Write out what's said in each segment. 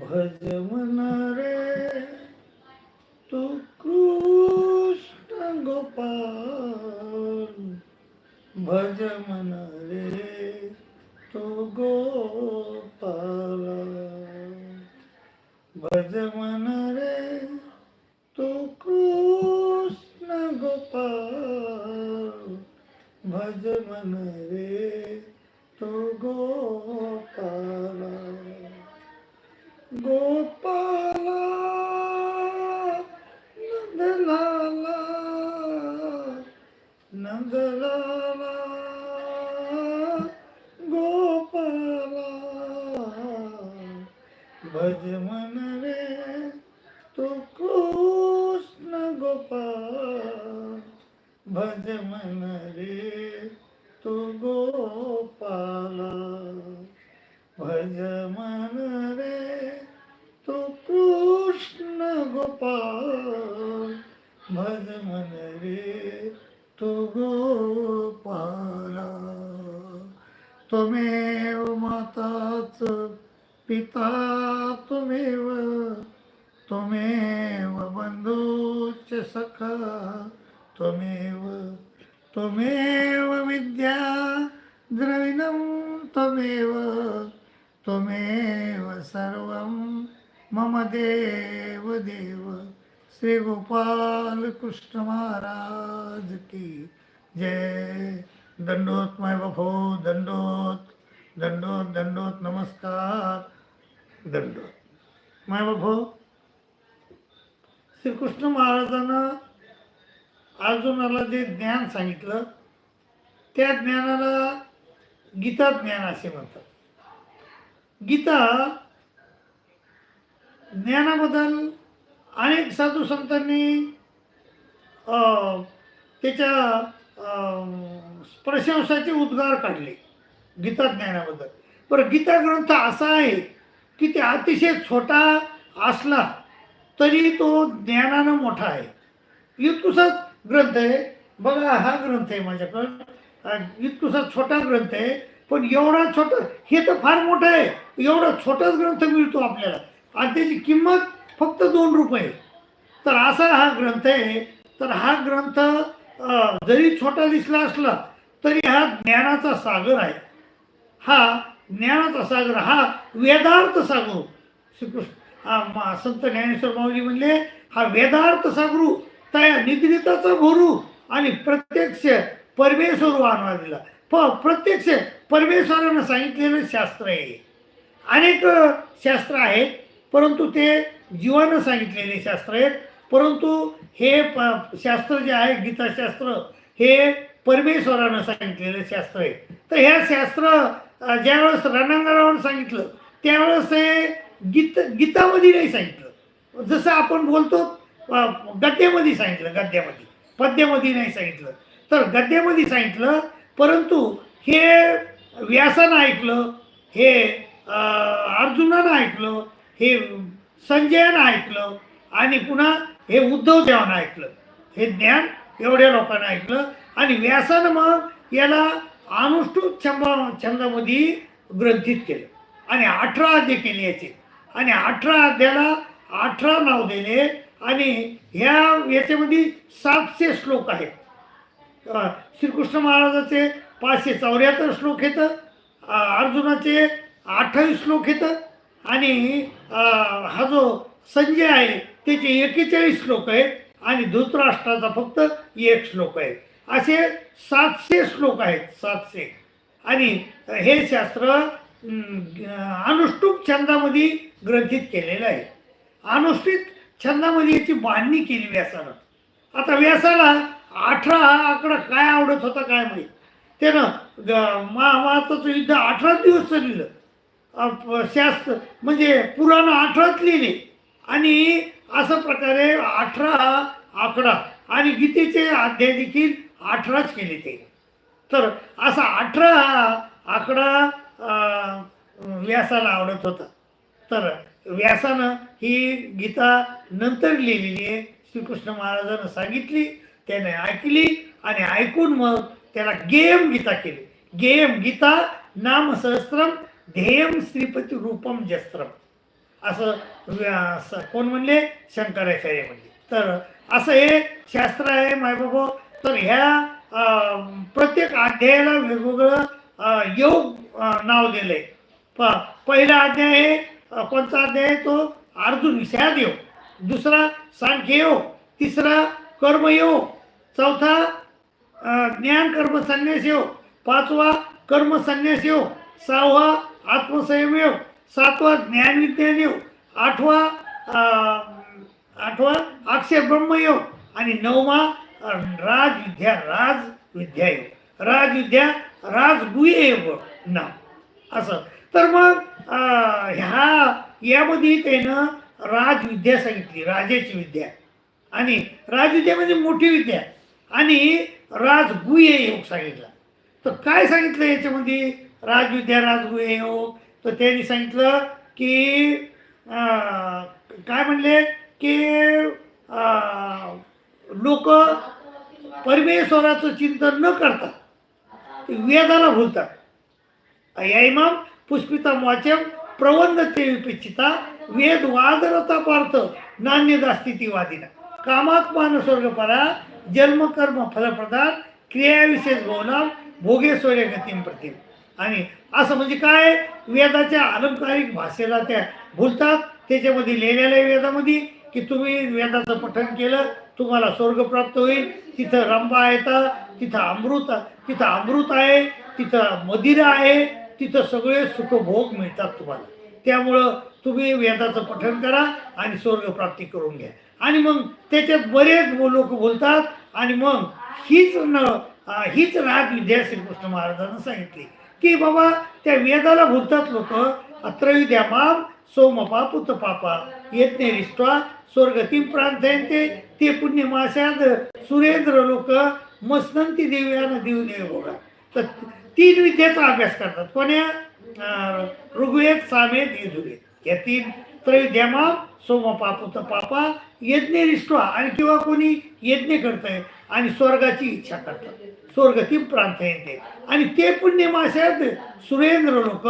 भज मन भज मन त्वमेव त्वमेव विद्या द्रविणं त्वमेव त्वमेव सर्वं मम देव देव श्री गोपाल कृष्ण महाराज की जय। दंडोत माय दण्डोत् दंडोत दंडोत दंडोत नमस्कार। दंडोत माय बापो श्रीकृष्ण महाराजांना अर्जुनाला जे ज्ञान सांगितलं त्या ज्ञानाला गीता ज्ञान असे म्हणतात. गीता ज्ञानाबद्दल अनेक साधू संतांनी त्याच्या प्रशंसाचे उद्गार काढले गीता ज्ञानाबद्दल. बरं गीता ग्रंथ असा आहे की ते अतिशय छोटा असला तरी तो ज्ञानानं मोठा आहे. इतकुसाच ग्रंथ आहे. बघा हा ग्रंथ आहे माझ्याकडं. इतकुसा छोटा ग्रंथ आहे. पण एवढा छोटा हे तर फार मोठं आहे. एवढा छोटाच ग्रंथ मिळतो आपल्याला. आणि त्याची किंमत फक्त दोन रुपये. तर असा हा ग्रंथ आहे. तर हा ग्रंथ जरी छोटा दिसला असला तरी हा ज्ञानाचा सागर आहे. हा ज्ञानाचा सागर हा वेदार्थ सागर. श्रीकृष्ण हा संत ज्ञानेश्वर माऊली म्हणले हा वेदार्थ सागरू. तयार निद्रिताचा गुरु आणि प्रत्यक्ष परमेश्वर आणवा दिला प प्रत्यक्ष परमेश्वरानं सांगितलेलं शास्त्र आहे. अनेक शास्त्र आहेत परंतु ते जीवानं सांगितलेले शास्त्र आहेत. परंतु हे प शास्त्र जे आहे गीताशास्त्र हे परमेश्वरानं सांगितलेलं शास्त्र आहे. तर ह्या शास्त्र ज्यावेळेस रणांगणावर सांगितलं त्यावेळेस हे गीत गीतामध्ये नाही सांगितलं. जसं आपण बोलतो गद्यामध्ये सांगितलं गद्यामध्ये. पद्यामध्ये नाही सांगितलं. तर गद्यामध्ये सांगितलं परंतु हे व्यासानं ऐकलं हे अर्जुनानं ऐकलं हे संजयानं ऐकलं आणि पुन्हा हे उद्धव देवानं ऐकलं. हे ज्ञान एवढ्या लोकांना ऐकलं आणि व्यासानं मग याला अनुष्ठुप छंद छंदामध्ये ग्रंथित केलं. आणि अठरा अध्याय केले याचे. आणि अठरा अध्यायाला अठरा नाव दिले. आणि ह्या याच्यामध्ये सातशे श्लोक आहेत. श्रीकृष्ण महाराजाचे पाचशे चौऱ्याहत्तर श्लोक येतं अर्जुनाचे अठ्ठावीस श्लोक येतं आणि हा जो संजय आहे त्याचे एकेचाळीस श्लोक आहेत आणि धृतराष्ट्राचा फक्त एक श्लोक आहे. असे सातशे श्लोक आहेत सातशे. आणि हे शास्त्र अनुष्टुप छंदामध्ये ग्रंथित केलेलं आहे. अनुष्ठित छंदामध्ये याची बांधणी केली व्यासानं. आता व्यासाला अठरा हा आकडा काय आवडत होता काय माहीत? त्यानं ग- महाभारताचं युद्ध अठरा दिवस चाललं प- शास्त्र म्हणजे पुराण अठराच लिहिले. आणि असं प्रकारे अठरा हा आकडा आणि गीतेचे अध्याय देखील अठराच केले ते. तर असा अठरा हा आकडा व्यासाला आवडत होता. तर व्यासानं ही गीता नंतर लिहिलेली आहे. श्रीकृष्ण महाराजानं सांगितली त्याने ऐकली आणि ऐकून मग त्याला गेम गीता केली. गेम गीता नाम सहस्त्रम ध्येयम श्रीपती रूपम जस्त्रम असं कोण म्हणले? शंकराचार्य म्हणले. तर असं हे शास्त्र आहे मायबाबा. तर ह्या प्रत्येक अध्यायाला वेगवेगळं योग नाव नाव आहे प पहिला अध्याय आहे कोणता अध्याय तो अर्जुन विषयात दुसरा सांख्य तिसरा कर्मयोग चौथा ज्ञान कर्म संन्यास योग पाचवा कर्म संन्यास योग सहावा आत्मसंयम योग सातवा ज्ञान विज्ञान योग आठवा आठवा अक्षय ब्रह्मयोग आणि नववा अं, राजविद्या राजविद्या राज राजविद्या राजगुहे योग नाव असं. तर मग ह्या यामध्ये त्यानं राजविद्या सांगितली राजाची विद्या. आणि राजविद्या म्हणजे मोठी विद्या. आणि राजगुह्य योग सांगितला. तर काय सांगितलं याच्यामध्ये? राजविद्या राजगुह्य योग. तर त्यांनी सांगितलं की काय म्हणले? की लोक परमेश्वराचं चिंतन न करता ते वेदाला भूलतात या इमाम पुष्पिता वाचम प्रबंध ते वेद वादरता पार्थ नान्यदास्थितीवादिना कामात्मान स्वर्गपरा जन्म कर्म फलप्रदान क्रियाविशेष भवनाम भोगेश्वर्य गतीम प्रतिम। आणि असं म्हणजे काय? वेदाच्या अलंकारिक भाषेला त्या भूलतात त्याच्यामध्ये लिहिलेलं आहे वेदामध्ये की तुम्ही वेदाचं पठण केलं तुम्हाला स्वर्ग प्राप्त होईल. तिथं रंबा येतं तिथं अमृत तिथं अमृत आहे तिथं मदिरा आहे तिथं सगळे सुखभोग मिळतात तुम्हाला. त्यामुळं तुम्ही वेदाचं पठण करा आणि स्वर्गप्राप्ती करून घ्या. आणि मग त्याच्यात बरेच लोक बोलतात आणि मग हीच न हीच राग विद्या श्रीकृष्ण महाराजांना सांगितली की बाबा त्या वेदाला भुलतात लोक अत्रविद्या माम सोमपा पुत पापा यज्ञ रिष्ट्वा स्वर्गतीम प्रांतयंते ते पुण्य माशात सुरेंद्र लोक मस्तंती देव्यानं देऊ नये बघा तर तीन विद्येचा अभ्यास करतात. कोण्या? ऋग्वेद सामेद यजुर्वेद. या तीन त्रैद्यामा सोम पुत पापा यज्ञ आणि किंवा कोणी यज्ञ करतंय आणि स्वर्गाची इच्छा करतात स्वर्गतीम प्रांत येते आणि ते पुण्य माशात सुरेंद्र लोक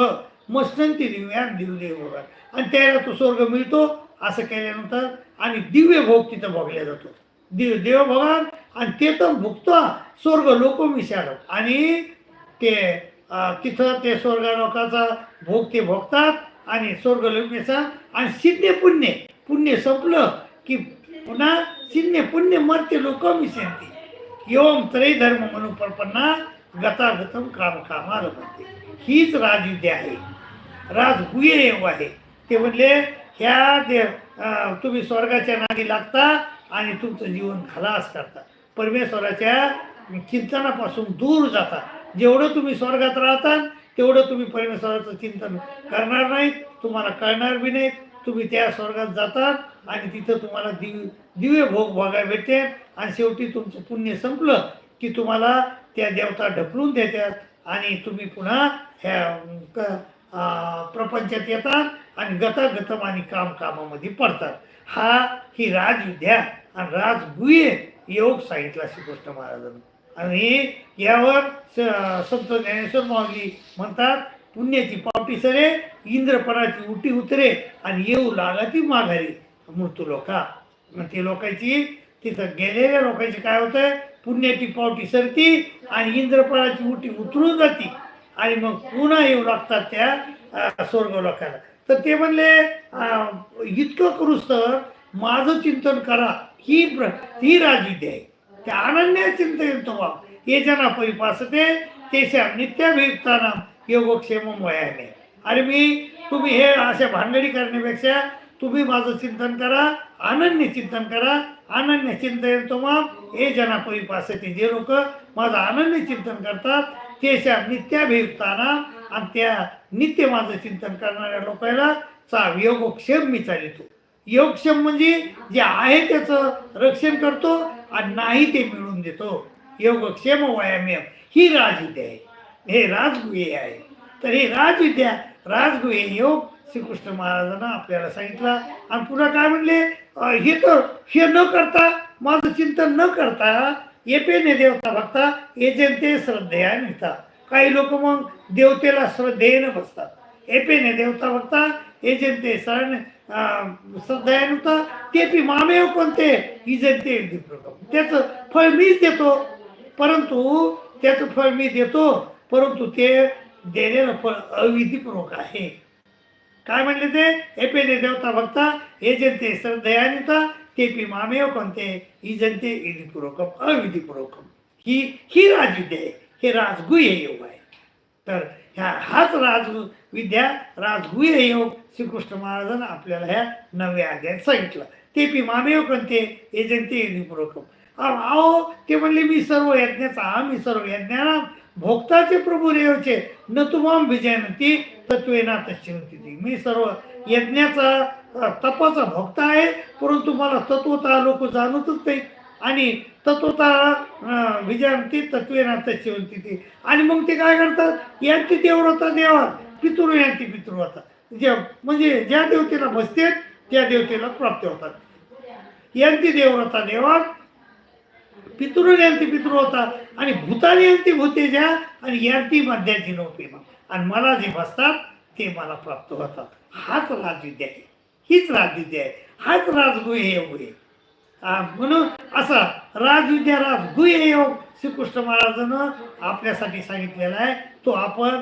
मस्तंती दिव्यान दिवदेव भोगात आणि त्याला तो स्वर्ग मिळतो असं केल्यानंतर आणि दिव्य भोग तिथं भोगला जातो. दिव देव भगवान आणि ते तर भुगतो स्वर्ग लोक मिशाळ आणि ते तिथं ते स्वर्गलोकाचा भोग ते भोगतात आणि स्वर्ग लोकेचा आणि सिद्ध पुण्य पुण्य संपलं की पुन्हा सिद्ध पुण्य मरते लोक मिशंती एवम म्हणून परपन्ना गतागतम काम कामाला म्हणते हीच राजविद्या आहे. राज योग आहे. ते म्हणले ह्या दे तुम्ही स्वर्गाच्या नादी लागता आणि तुमचं जीवन खलास करता. परमेश्वराच्या चिंतनापासून दूर जाता. जेवढं तुम्ही स्वर्गात राहता तेवढं तुम्ही परमेश्वराचं चिंतन करणार नाहीत तुम्हाला कळणार बी नाहीत. तुम्ही त्या स्वर्गात जातात आणि तिथं तुम्हाला दिव दिव्य भोग भोगायला भेटते. आणि शेवटी तुमचं पुण्य संपलं की तुम्हाला त्या देवता ढकलून देतात आणि तुम्ही पुन्हा ह्या क- प्रपंचात येतात आणि गतागतम आणि काम कामामध्ये पडतात. हा ही राजविद्या आणि राजगुह्य योग सांगितला गोष्ट महाराजांनी. आणि यावर स- संत ज्ञानेश्वर माऊली म्हणतात पुण्याची पावटी सरे इंद्रपणाची उटी उतरे आणि येऊ लागाती माघारी. मृत्यू लोका. मग ते लोकांची तिथं गेलेल्या लोकांची काय होतंय? पुण्याची पावटी सरती आणि इंद्रपणाची उटी उतरून जाती. आणि मग पुन्हा येऊ लागतात त्या स्वर्ग लोकाला. तर ते म्हणले इतकं करूस तर माझं चिंतन करा. ही प्र ही राजी द्याय. त्या अनन्य चिंतन तो ये जना परिपासते तेशा नित्याभियुक्ताना योगक्षेम वयाने. अरे मी तुम्ही हे अशा भांडणी करण्यापेक्षा तुम्ही माझं चिंतन करा अनन्य चिंतन करा अनन्य चिंतन तुम्हा हे जना परिपासते जे लोक माझं अनन्य चिंतन करतात तेशा नित्याभियुक्ताना आणि त्या नित्य माझं चिंतन करणाऱ्या लोकांना चा योगक्षेम मी चालितो. योगक्षेम म्हणजे जे आहे त्याचं रक्षण करतो आणि नाही ते मिळवून देतो. योगक्षेम वयामेम ही राजविद्या आहे. हे राजगुहे आहे. तर हे राजविद्या राजगुहे योग श्रीकृष्ण महाराजांना आपल्याला सांगितला. आणि पुन्हा काय म्हणले? हे तर हे न करता माझं चिंतन न करता येपेने देवता बघता येजंते श्रद्धेया निघता काही लोक मग देवतेला श्रद्धेने बसतात. एपेने देवता बघता एजंते सरण श्रद्धयानुता ते पी मामेव कोणते? इजंते विधिपूर्वकम त्याचं फळ मीच देतो. परंतु त्याचं फळ मी देतो परंतु ते देलेलं फळ अविधीपूर्वक आहे. काय म्हणले ते? एपेले देवता भक्ता एजंते श्रद्धयानुता ते पी मामेव कोणते? इजंते विधिपूर्वकम अविधीपूर्वकम. ही ही राजविद्या आहे. हे राजगुह्य योग आहे. तर ह्या हाच राज विद्या राजगुय योग हो. श्रीकृष्ण महाराजांना आपल्याला ह्या नव्या अध्यायात सांगितलं. ते पी मामेव कोणते एजंते विधिपूर्वकम अहो ते म्हणले मी सर्व यज्ञाचा मी सर्व यज्ञाना भोक्ताचे प्रभू रेवचे हो न तुमाम विजयनती तत्वेना तश्यवती ती मी सर्व यज्ञाचा तपाचा भोक्ता आहे परंतु मला तत्वता लोक जाणतच नाही. आणि तत्वता विजयांती विजयंती तत्वेना तश्यवंती ती. आणि मग ते काय करतात? यांची देवव्रता देवा पितृ यांची पितृव्रता जे म्हणजे ज्या देवतेला बसते त्या देवतेला प्राप्त होतात. यांची देवव्रता देवा पितृयांती पितृ होता आणि भूतानी यांती ज्या आणि यांती मध्याची नोपेमा आणि मला जे बसतात ते मला प्राप्त होतात. हाच राजविद्या आहे. हीच राजविद्या आहे. हाच राजगुहे योग म्हणून असा राजविद्या राजगुह्य योग श्रीकृष्ण महाराजानं आपल्यासाठी सांगितलेला आहे. तो आपण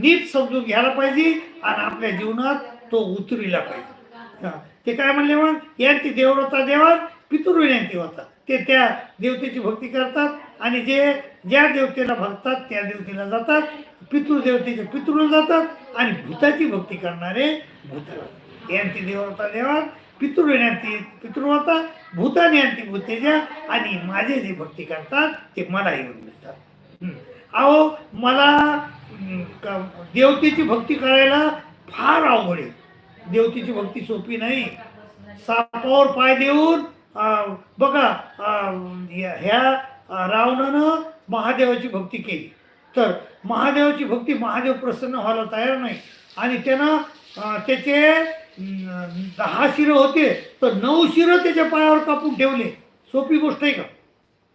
नीट समजून घ्यायला पाहिजे आणि आपल्या जीवनात तो उतरिला पाहिजे. ते काय म्हणले मग? यांची देवव्रता देवा पितृविनंती होता. ते त्या देवतेची भक्ती करतात आणि जे ज्या देवतेला भक्तात त्या देवतेला जातात. पितृदेवतेचे पितृला जातात आणि भूताची भक्ती करणारे भूताला यांची देवता देवा पितृविनंती पितृवता भूतानी भूतेजा आणि माझे जे भक्ती करतात ते मला येऊन मिळतात. अहो मला देवतेची भक्ती करायला फार अवघड आहे. देवतेची भक्ती सोपी नाही. सापावर पाय देऊन बघा ह्या ह्या, रावणानं महादेवाची भक्ती केली. तर महादेवाची भक्ती महादेव प्रसन्न व्हायला तयार नाही. आणि त्यानं त्याचे दहा शिरं होते तर नऊ शिरं त्याच्या पायावर कापून ठेवले. सोपी गोष्ट आहे का?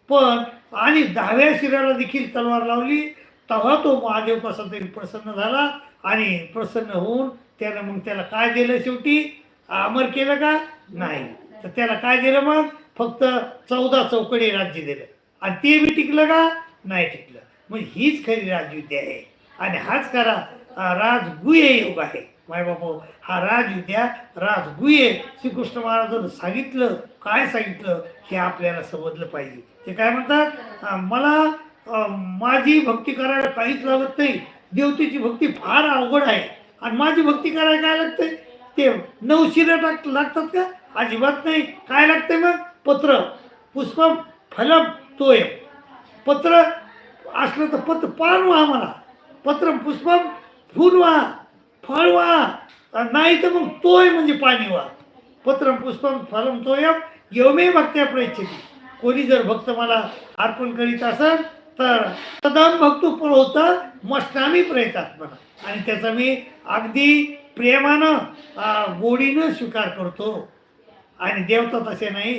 पण आणि दहाव्या शिराला देखील तलवार लावली तेव्हा तो महादेव कसा तरी प्रसन्न झाला आणि प्रसन्न होऊन त्यानं मग त्याला काय दिलं शेवटी? अमर केलं का? नाही. तर त्याला काय दिलं मग? फक्त चौदा चौकडी राज्य दिलं. आणि ते बी टिकलं का? नाही टिकलं. मग हीच खरी राजविद्या आहे. आणि हाच खरा अं, राजगुह्य योग आहे. माय बाबा हा राजविद्या गुये श्रीकृष्ण महाराजांनी सांगितलं काय सांगितलं हे आपल्याला समजलं पाहिजे. ते काय म्हणतात? मला माझी भक्ती करायला काहीच लागत नाही. देवतेची भक्ती फार अवघड आहे. आणि माझी भक्ती करायला काय लागते ते नऊशिरा टाक लागतात का? अजिबात नाही. काय लागते मग? पत्र. पुष्पम फलम तोय पत्र असलं तर पत्र पान व्हा मला पत्र पुष्पम फूल व्हा. फळ व्हा नाही तर मग तोय म्हणजे पाणी व्हा पत्रम पुष्पम फलम तोयम यवमे भक्त्या प्रयच्छती कोणी जर भक्त मला अर्पण करीत असेल तर तदम भक्तो होतं मस्तामी प्रयतात मला आणि त्याचा मी अगदी प्रेमानं गोडीनं स्वीकार करतो. आणि देवता तसे नाही.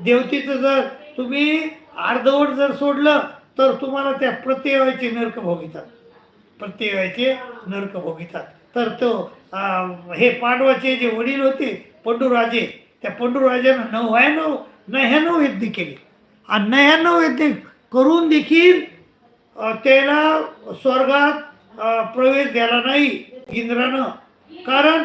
देवतेचं जर तुम्ही अर्धवट जर सोडलं तर तुम्हाला त्या प्रत्ययाचे नरक भोगितात प्रत्ययाचे नरक भोगितात तर तो हे पांडवाचे जे वडील होते पंडूराजे त्या पंडूराजानं नव्याण्णव नव्याण्णव यज्ञ केले. आणि नव्याण्णव यज्ञ करून देखील त्याला स्वर्गात प्रवेश द्यायला नाही इंद्रानं. कारण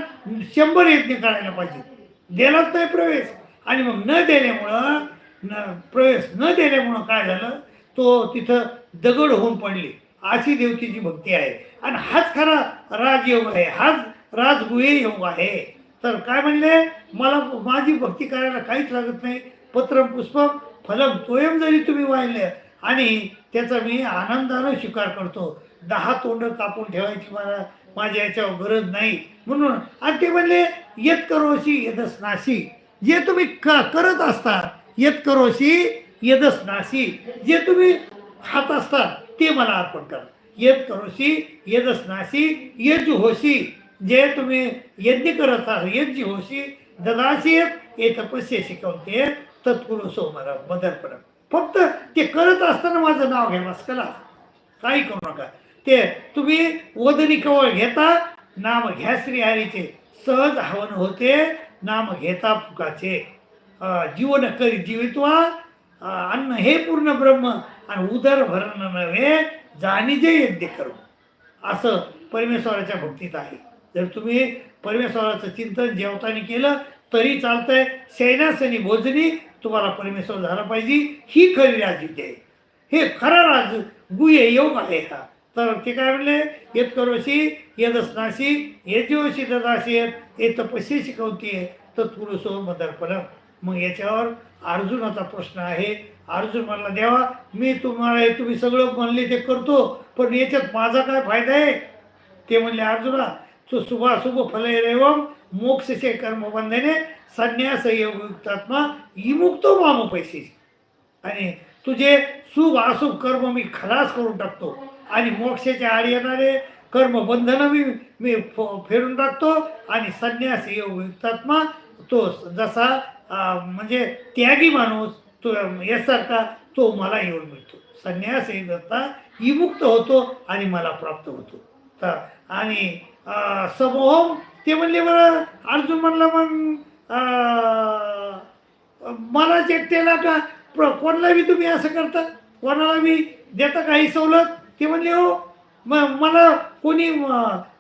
शंभर यज्ञ करायला पाहिजे. दिलाच नाही प्रवेश. आणि मग न दिल्यामुळं न प्रवेश न दिल्यामुळं काय झालं? तो तिथं दगड होऊन पडले. अशी देवतेची भक्ती आहे. आणि हाच खरा राजयोग आहे. हाच राजगुहे योग आहे. तर काय म्हणले? मला माझी भक्ती करायला काहीच लागत नाही. पत्रम पुष्पम फलम तोयम जरी तुम्ही वाहिले आणि त्याचा मी आनंदानं स्वीकार करतो. दहा तोंड कापून ठेवायची मला माझ्या याच्यावर गरज नाही. म्हणून आणि ते म्हणले येत करोशी यदस नाशी जे तुम्ही का करत असता येत करोशी यदस नाशी जे तुम्ही खात असता ते मला अर्पण करा. येत करोशी यदस नाशी येज होशी. जे तुम्ही यज्ञ करत आहात यज्ञ होशी ददाशी ये तपस्ये शिकवते तत्पुरुष सोमरा बदलपणा फक्त ते करत असताना माझं नाव घ्या बस कला काही करू नका. ते तुम्ही वदनी कवळ घेता नाम घ्या श्रीहरीचे. सहज हवन होते नाम घेता फुकाचे. जीवन करी जीवित्वा. अन्न हे पूर्ण ब्रह्म. आणि उदर भरण नव्हे जाणीजे यज्ञ करू असं परमेश्वराच्या भक्तीत आहे. जर तुम्ही परमेश्वराचं चिंतन जेवताना केलं तरी चालतंय सैन्यासनी भोजनी तुम्हाला परमेश्वर झाला पाहिजे ही खरी राजविद्या आहे. हे खरा राज गुह्य योग आहे हा. तर ते काय म्हणले? येत करोशी यदस्नाशी यज्योशी ददाशी येत हे तपस्ये शिकवतीये तत्पुरुषो मदर्पणम. मग याच्यावर अर्जुनाचा प्रश्न आहे. अर्जुन म्हणला देवा मी तुम्हाला हे तुम्ही सगळं म्हणले ते करतो पण याच्यात माझा काय फायदा आहे? ते म्हणले अर्जुना तो शुभाशुभ फलय एवम मोक्षचे कर्मबंधने संन्यास योगयुक्तात्मा इमुक्तो माम पैसे. आणि तुझे शुभ अशुभ कर्म मी खलास करून टाकतो आणि मोक्षाच्या आड येणारे कर्मबंधनं मी मी फ- टाकतो आणि संन्यास योगयुक्तात्मा तो जसा म्हणजे त्यागी माणूस तो यासारखा तो मला येऊन मिळतो. संन्यास करता विमुक्त होतो आणि मला प्राप्त होतो. तर आणि समोहम ते म्हणले बरं अर्जुन म्हणला मग मला मलाच एकट्याला का प्र कोणाला बी तुम्ही असं करता? कोणाला बी देता काही सवलत? ते म्हणले हो म मला कोणी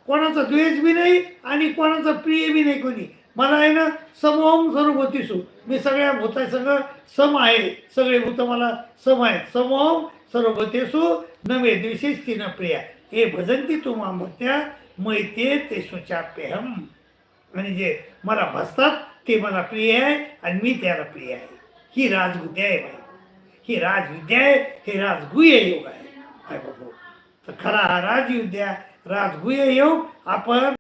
कोणाचा द्वेष बी नाही आणि कोणाचा प्रिय बी नाही कोणी. मला आहे ना समोहम सर्वभूतीसू मी सगळ्या भूतासंग सम आहे. सगळे भूत मला सम आहेत. समोहम सर्वभूतेसू नवे दिवशी स्थिन प्रिया. हे भजंती तू मामत्या मैते ते सुचाप्यहम आणि जे मला भसतात ते मला प्रिय आहे आणि मी त्याला प्रिय आहे. ही राजविद्या आहे बाई. ही राजविद्या आहे. हे राजगुह्य योग आहे. काय बाबू. तर खरा हा राजविद्या राजगुह्य योग आपण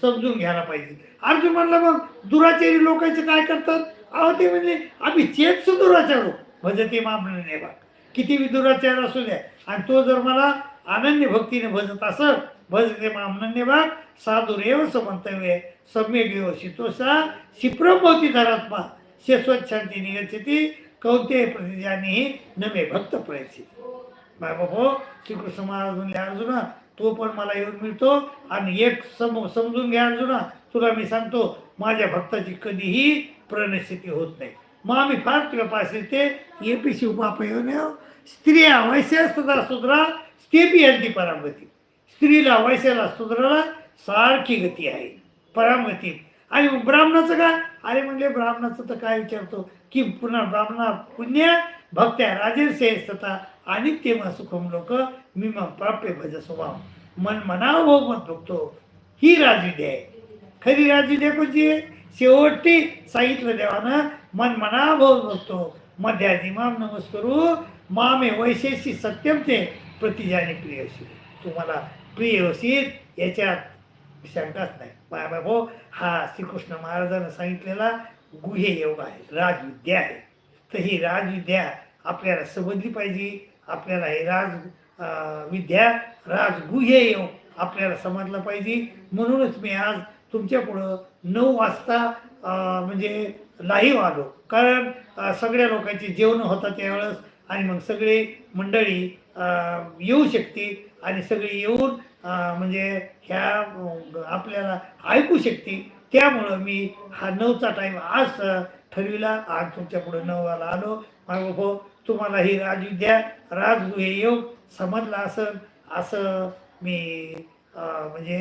समजून घ्यायला पाहिजे. अर्जुन म्हणला मग दुराचारी लोकांचे काय करतात? अहो ते म्हणले आम्ही चेत दुराचारो. भजते म्हणजे मामने नाही बा किती बी दुराचार असू द्या. आणि तो जर मला अनन्य भक्तीने भजत असत भजते मामनन्य भाग साधुरेव समंतव्य सम्यगेव शितोषा शिप्रभवती धरात्मा. शाश्वत शांती निगच्छती कौते प्रतिजानी नमे भक्त बाय बाबा श्रीकृष्ण महाराज म्हणले अर्जुना तो पण मला येऊन मिळतो. आणि एक सम समजून घ्या अर्जुना तुला मी सांगतो माझ्या भक्ताची कधीही प्रणस्थिती होत नाही. मग आम्ही फार तुला पासे ते ये पी शिवपापयोन स्त्रिया वैश्या सुद्धा सुधरा स्तेपी यांची परामगती स्त्रीला वैश्याला सुधराला सारखी गती आहे. परामगती आणि मग ब्राह्मणाचं काय अरे म्हणले ब्राह्मणाचं तर काय विचारतो? की पुन्हा ब्राह्मणा पुण्य भक्त्या राजेशे सता आणि तेव्हा सुखम लोक मी मग प्राप्य भज स्वभाव मन मनाव भोग मत भोगतो ही राजविद्या आहे खरी राजविद्या कोणती आहे शेवटी सांगितलं देवानं मन मना भोग बघतो मध्याजी माम नमस्करू। मामे वैशेषी सत्यम ते प्रतिजाने प्रिय असेल तुम्हाला प्रिय असेल याच्यात शंकाच नाही। बाबा भाऊ हा श्रीकृष्ण महाराजांना सांगितलेला गुहे योग आहे राजविद्या आहे। तर ही राजविद्या आपल्याला समजली पाहिजे आपल्याला हे राज विद्या राजगुहे येऊ आपल्याला समजलं पाहिजे. म्हणूनच मी आज तुमच्यापुढं नऊ वाजता म्हणजे लाईव्ह आलो. कारण सगळ्या लोकांची जेवणं होतं त्यावेळेस आणि मग सगळे मंडळी येऊ शकते आणि सगळी येऊन म्हणजे ह्या आपल्याला ऐकू शकते. त्यामुळं मी हा नऊचा टाईम आज ठरविला. आज तुमच्या पुढं नऊ आलो. मागो तुम्हाला ही राजविद्या राजगुहे योग समजला असेल असं मी म्हणजे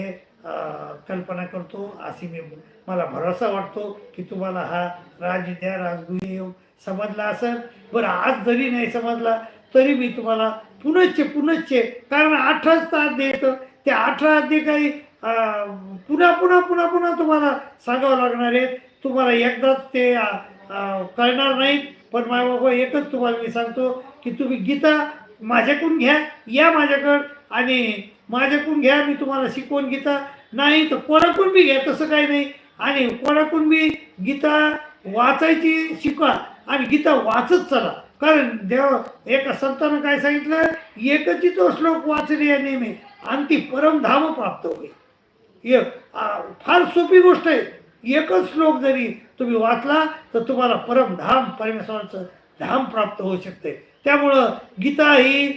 कल्पना करतो अशी मी मला भरोसा वाटतो की तुम्हाला हा राजविद्या राजगुहे योग समजला असेल. बरं आज जरी नाही समजला तरी मी तुम्हाला पुनश्च पुनश्च कारण अठराच तास येतं त्या अठरा अध्याय काही पुन्हा पुन्हा पुन्हा पुन्हा तुम्हाला सांगावं लागणार आहे तुम्हाला एकदाच ते कळणार नाही पण माय बाबा एकच तुम्हाला मी सांगतो की तुम्ही गीता माझ्याकडून घ्या या माझ्याकडं आणि माझ्याकडून घ्या मी तुम्हाला शिकवून गीता. नाही तर कोणाकडून बी घ्या तसं काही नाही. आणि कोणाकडून बी गीता वाचायची शिका आणि गीता वाचत चला. कारण देव एका संतानं काय सांगितलं? एकची तो श्लोक वाचले या नेहमी. आणि ती परमधाम प्राप्त होईल. फार सोपी गोष्ट आहे. एकच श्लोक जरी तुम्ही वाचला तर तुम्हाला परमधाम परमेश्वराचं धाम प्राप्त होऊ शकते. त्यामुळं गीता ही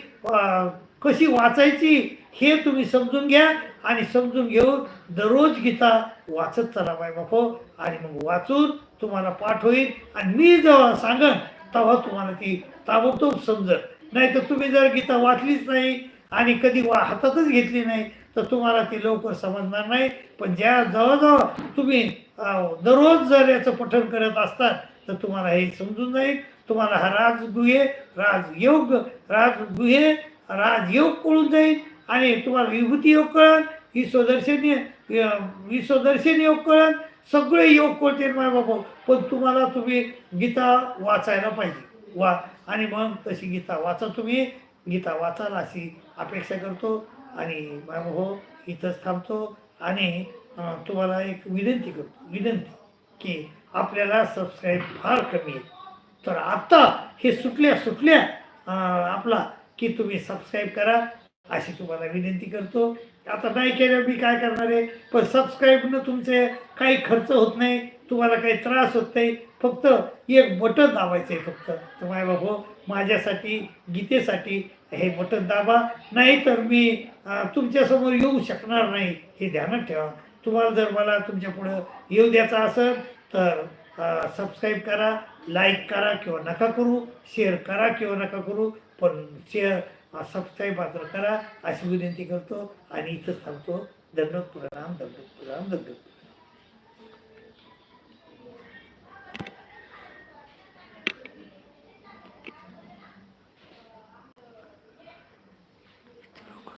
कशी वाचायची हे तुम्ही समजून घ्या आणि समजून घेऊन दररोज गीता वाचत चला बाय बापो. आणि मग वाचून तुम्हाला पाठ होईल. आणि मी जेव्हा सांगन तेव्हा तुम्हाला ती ताबडतोब समजल. नाही तर तुम्ही जर गीता वाचलीच नाही आणि कधी वा हातातच घेतली नाही तर तुम्हाला ती लवकर समजणार नाही. पण ज्या जवळजवळ तुम्ही दररोज जर याचं पठण करत असतात तर तुम्हाला हे समजून जाईल. तुम्हाला हा राजगुहे राजयोग राजगुहे राजयोग कळून जाईल. आणि तुम्हाला विभूती योग कळण विश्वदर्शनी विश्वदर्शन योग कळण सगळे योग कळतील माय बाबा. पण तुम्हाला तुम्ही गीता वाचायला पाहिजे. वा. आणि मग तशी गीता वाचा तुम्ही. गीता वाचाल अशी अपेक्षा करतो. आणि माझ्या हो इथंच थांबतो आणि तुम्हाला एक विनंती करतो विनंती की आपल्याला सबस्क्राईब फार कमी आहे. तर आत्ता हे सुटल्या सुटल्या आपला की तुम्ही सबस्क्राईब करा. अशी तुम्हाला विनंती करतो. आता नाही केलं मी काय करणार आहे? पण सबस्क्राईबनं तुमचे काही खर्च होत नाही. तुम्हाला काही त्रास होत नाही. फक्त एक बटन दाबायचं आहे फक्त. तर बाबा माझ्यासाठी गीतेसाठी हे बटन दाबा. नाही तर मी तुमच्यासमोर येऊ शकणार नाही. हे ध्यानात ठेवा. तुम्हाला जर मला तुमच्या पुढं येऊ द्यायचं असेल तर सबस्क्राईब करा लाईक करा किंवा नका करू शेअर करा किंवा नका करू. पण शेअर सबस्क्राईब मात्र करा. अशी विनंती करतो आणि इथंच थांबतो. दंडक प्रणाम दंडक प्रणाम दंडक